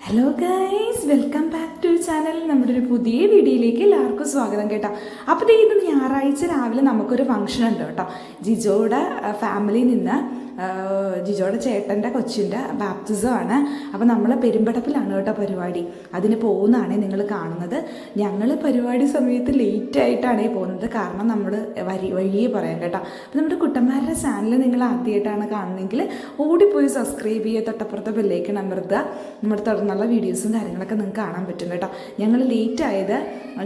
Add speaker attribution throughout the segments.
Speaker 1: Hello guys welcome back to channel നമ്മുടെ ഒരു പുതിയ വീഡിയോയിലേക്ക് എല്ലാവർക്കും സ്വാഗതം കേട്ടോ. അപ്പോൾ ഇന്ന് ഞായറാഴ്ച രാവിലെ നമുക്കൊരു ഫംഗ്ഷൻ ഉണ്ട് കേട്ടോ. ജിജോയുടെ ഫാമിലിയിൽ നിന്ന് ജിജോയുടെ ചേട്ടന്റെ കൊച്ചിന്റെ ബാപ്റ്റിസമാണ് അപ്പോൾ നമ്മൾ പെരുമ്പടപ്പിലാണ് കേട്ടോ പരിപാടി. അതിന് പോകുന്നതാണ് നിങ്ങൾ കാണുന്നത്. ഞങ്ങൾ പരിപാടി സമയത്ത് ലേറ്റ് ആയിട്ടാണ് പോകുന്നത്. കാരണം നമ്മൾ വരി വഴിയെ പറയാം കേട്ടോ. അപ്പോൾ നമ്മുടെ കുട്ടന്മാരുടെ ചാനൽ നിങ്ങൾ ആദ്യമായിട്ടാണ് കാണുന്നതെങ്കിൽ ഓടിപ്പോയി സബ്സ്ക്രൈബ് ചെയ്യുക. തൊട്ടപ്പുറത്തെ ബെല്ലേക്ക് അമർത്തുക. നമ്മുടെ തുടർന്നുള്ള വീഡിയോസും കാര്യങ്ങളൊക്കെ നിങ്ങൾക്ക് കാണാൻ പറ്റും കേട്ടോ. ഞങ്ങൾ ലേറ്റ് ആയത്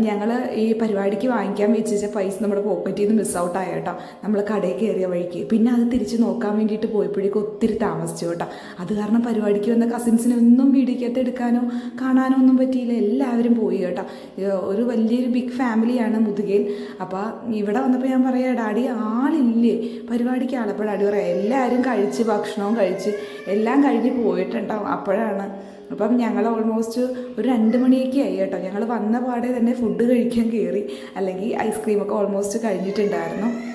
Speaker 1: ഞങ്ങൾ ഈ പരിപാടിക്ക് വാങ്ങിക്കാൻ വെച്ച പൈസ നമ്മുടെ പോക്കറ്റിൽ നിന്ന് മിസ് ഔട്ടായ കേട്ടോ. നമ്മൾ കടയിൽ കയറിയ വഴിക്ക്. പിന്നെ അത് തിരിച്ച് നോക്കാൻ വേണ്ടിയിട്ട് പോയപ്പോഴേക്കും ഒത്തിരി താമസിച്ചു കേട്ടോ. അത് കാരണം പരിപാടിക്ക് വന്ന കസിൻസിനൊന്നും വീഡിയോക്കകത്ത് എടുക്കാനോ കാണാനോ ഒന്നും പറ്റിയില്ല. എല്ലാവരും പോയി കേട്ടോ. ഒരു വലിയൊരു ബിഗ് ഫാമിലിയാണ് മുതുകയിൽ അപ്പോൾ ഇവിടെ വന്നപ്പോൾ ഞാൻ പറയാം ഡാഡി ആളില്ലേ? പരിപാടിക്ക് ആളപ്പോൾ ഡാഡി പറയാം എല്ലാവരും കഴിച്ച് ഭക്ഷണവും കഴിച്ച് എല്ലാം കഴിഞ്ഞ് പോയിട്ടുണ്ടാവും. അപ്പോഴാണ് അപ്പം ഞങ്ങൾ ഓൾമോസ്റ്റ് ഒരു രണ്ട് മണിയൊക്കെ ആയി കേട്ടോ. ഞങ്ങൾ വന്ന പാടെ തന്നെ ഫുഡ് കഴിക്കാൻ കയറി അല്ലെങ്കിൽ ഐസ്ക്രീമൊക്കെ ഓൾമോസ്റ്റ് കഴിഞ്ഞിട്ടുണ്ടായിരുന്നു.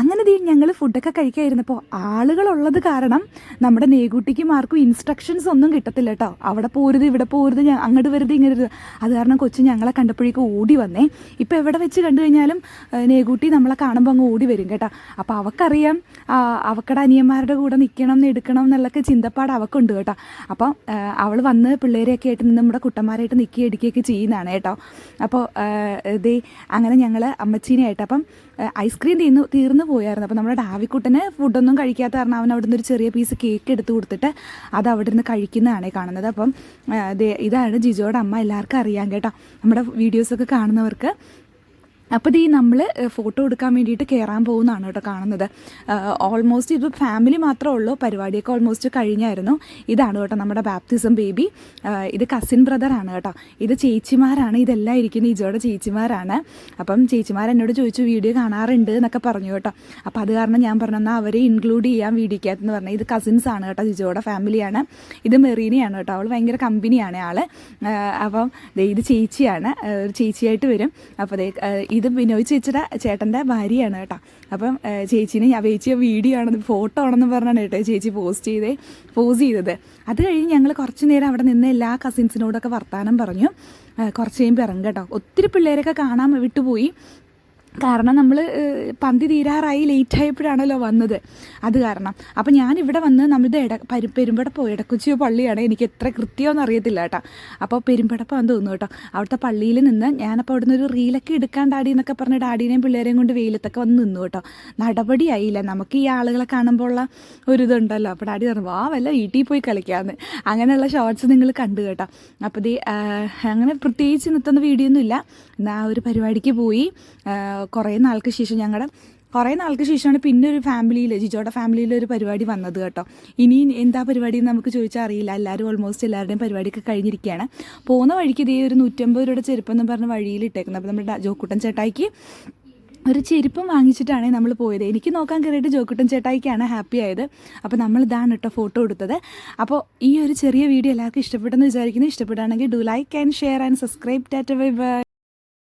Speaker 1: അങ്ങനെ ദീ ഞങ്ങൾ ഫുഡൊക്കെ കഴിക്കായിരുന്നപ്പോൾ ആളുകളുള്ളത് കാരണം നമ്മുടെ നെയ്കുട്ടിക്കും ആർക്കും ഇൻസ്ട്രക്ഷൻസ് ഒന്നും കിട്ടത്തില്ല കേട്ടോ അവിടെ പോരുത് ഇവിടെ പോരുത് ഞാൻ അങ്ങോട്ട് വരുത് ഇങ്ങനെ വരുത്. അത് കാരണം കൊച്ചു ഞങ്ങളെ കണ്ടപ്പോഴേക്കും ഓടി വന്നേ. ഇപ്പോൾ എവിടെ വെച്ച് കണ്ടു കഴിഞ്ഞാലും നെയ്കുട്ടി നമ്മളെ കാണുമ്പോൾ അങ്ങ് ഓടി വരും കേട്ടോ. അപ്പോൾ അവക്കറിയാം അവക്കട അനിയന്മാരുടെ കൂടെ നിൽക്കണം എന്ന് എടുക്കണം എന്നുള്ളൊക്കെ ചിന്തപ്പാട് അവക്കുണ്ട് കേട്ടോ. അപ്പോൾ അവൾ വന്ന് പിള്ളേരെയൊക്കെ ആയിട്ട് നിന്ന് നമ്മുടെ കുട്ടന്മാരായിട്ട് നിൽക്കി എടുക്കുകയൊക്കെ ചെയ്യുന്നതാണ് കേട്ടോ. അപ്പോൾ ഇതേ അങ്ങനെ ഞങ്ങൾ അമ്മച്ചീനെയായിട്ട് അപ്പം ഐസ്ക്രീം തീർന്നു തീർന്നു പോയായിരുന്നു. അപ്പോൾ നമ്മുടെ ഡാവിക്കുട്ടന് ഫുഡൊന്നും കഴിക്കാത്ത കാരണം അവൻ അവിടെ നിന്ന് ഒരു ചെറിയ പീസ് കേക്ക് എടുത്ത് കൊടുത്തിട്ട് അത് അവിടെ നിന്ന് കഴിക്കുന്നതാണ് കാണുന്നത്. അപ്പം ഇതാണ് ജിജോയുടെ അമ്മ എല്ലാവർക്കും അറിയാം കേട്ടോ. നമ്മുടെ വീഡിയോസൊക്കെ കാണുന്നവർക്ക് അപ്പോൾ ഇത് ഈ നമ്മൾ ഫോട്ടോ എടുക്കാൻ വേണ്ടിയിട്ട് കയറാൻ പോകുന്നതാണ് കേട്ടോ കാണുന്നത്. ഓൾമോസ്റ്റ് ഇത് ഫാമിലി മാത്രമേ ഉള്ളൂ പരിപാടിയൊക്കെ ഓൾമോസ്റ്റ് കഴിഞ്ഞായിരുന്നു. ഇതാണ് കേട്ടോ നമ്മുടെ ബാപ്റ്റിസം ബേബി ഇത് കസിൻ ബ്രദറാണ് കേട്ടോ. ഇത് ചേച്ചിമാരാണ് ഇതെല്ലാം ഇരിക്കുന്ന ഇജോയുടെ ചേച്ചിമാരാണ്. അപ്പം ചേച്ചിമാർ എന്നോട് ചോദിച്ചു വീഡിയോ കാണാറുണ്ട്? എന്നൊക്കെ പറഞ്ഞു കേട്ടോ. അപ്പോൾ അത് കാരണം ഞാൻ പറഞ്ഞു എന്നാൽ അവരെ ഇൻക്ലൂഡ് ചെയ്യാൻ വീഡിയോക്കകത്തെന്ന് പറഞ്ഞാൽ ഇത് കസിൻസ് ആണ് കേട്ടോ ജിജോയുടെ ഫാമിലിയാണ് ഇത് മെറീനയാണ് കേട്ടോ അവൾ ഭയങ്കര കമ്പനിയാണ് ആൾ അപ്പം ഇത് ചേച്ചിയാണ് ചേച്ചിയായിട്ട് വരും. അപ്പോൾ ആ, ഇത് ബിനോയ് ചേച്ചിയുടെ ചേട്ടന്റെ ഭാര്യയാണ് കേട്ടോ. അപ്പം ചേച്ചീനെ ഞാൻ ചേച്ചിയ വീഡിയോ ആണെന്ന് ഫോട്ടോ ആണെന്ന് പറഞ്ഞാണ് കേട്ടോ ചേച്ചി പോസ്റ്റ് ചെയ്തേ പോസ് ചെയ്തത്. അത് കഴിഞ്ഞ് ഞങ്ങൾ കുറച്ച് നേരം അവിടെ നിന്ന് എല്ലാ കസിൻസിനോടൊക്കെ വർത്തമാനം പറഞ്ഞു. കുറച്ച് കഴിയുമ്പോൾ ഇറങ്ങും കേട്ടോ. ഒത്തിരി പിള്ളേരൊക്കെ കാണാൻ വിട്ടുപോയി. കാരണം നമ്മൾ പന്തി തീരാറായി ലേറ്റ് ആയപ്പോഴാണല്ലോ വന്നത്. അത് കാരണം. അപ്പം ഞാൻ ഇവിടെ വന്ന് നമ്മളിത് ഇട പരി പെരുമ്പടപ്പോ ഇടക്കൊച്ചിയോ പള്ളിയാണ്. എനിക്ക് എത്ര കൃത്യമെന്ന് അറിയത്തില്ല കേട്ടോ. അപ്പോൾ പെരുമ്പടപ്പാന്ന് തോന്നുന്നു കേട്ടോ. അവിടുത്തെ പള്ളിയിൽ നിന്ന് ഞാനപ്പോൾ അവിടെ നിന്ന് ഒരു റീലൊക്കെ എടുക്കാൻ ഡാഡി എന്നൊക്കെ പറഞ്ഞ് ഡാഡീനെയും പിള്ളേരെയും കൊണ്ട് വെയിലത്തൊക്കെ വന്ന് നിന്നു കേട്ടോ. നടപടിയായില്ല. നമുക്ക് ഈ ആളുകളെ കാണുമ്പോൾ ഉള്ള ഒരു ഇതുണ്ടല്ലോ അപ്പോൾ ഡാഡി പറഞ്ഞു വാ വല്ല വീട്ടിൽ പോയി കളിക്കാമെന്ന് അങ്ങനെയുള്ള ഷോർട്സ് നിങ്ങൾ കണ്ടു കേട്ടോ. അപ്പോൾ ഇത് അങ്ങനെ പ്രത്യേകിച്ച് നിർത്തുന്ന വീഡിയോ ഒന്നുമില്ല എന്നാൽ ആ ഒരു പരിപാടിക്ക് പോയി. കുറേ നാൾക്ക് ശേഷം ഞങ്ങളുടെ കുറേ നാൾക്ക് ശേഷമാണ് പിന്നെ ഒരു ഫാമിലിയിൽ ജിജോയുടെ ഫാമിലിയിൽ ഒരു പരിപാടി വന്നത് കേട്ടോ. ഇനി എന്താ പരിപാടി എന്ന് നമുക്ക് ചോദിച്ചാൽ അറിയില്ല. എല്ലാവരും ഓൾമോസ്റ്റ് എല്ലാവരുടെയും പരിപാടിയൊക്കെ കഴിഞ്ഞിരിക്കുകയാണ് പോകുന്ന വഴിക്ക് ഇതേ ഒരു നൂറ്റമ്പത് രൂപയുടെ ചെരുപ്പെന്ന് പറഞ്ഞ് വഴിയിൽ ഇട്ടേക്കുന്നത് അപ്പോൾ നമ്മുടെ ജോക്കുട്ടൻ ചേട്ടായിക്ക് ഒരു ചെരുപ്പം വാങ്ങിച്ചിട്ടാണ് നമ്മൾ പോയത്. എനിക്ക് നോക്കാൻ കയറിയിട്ട് ജോക്കുട്ടൻ ചേട്ടായിക്കാണ് ഹാപ്പി ആയത്. അപ്പോൾ നമ്മൾ ഇതാണ് കേട്ടോ ഫോട്ടോ എടുത്തത്. അപ്പോൾ ഈ ഒരു ചെറിയ വീഡിയോ എല്ലാവർക്കും ഇഷ്ടപ്പെട്ടെന്ന് വിചാരിക്കുന്നു. ഇഷ്ടപ്പെടുകയാണെങ്കിൽ do like and share and subscribe Tata bye by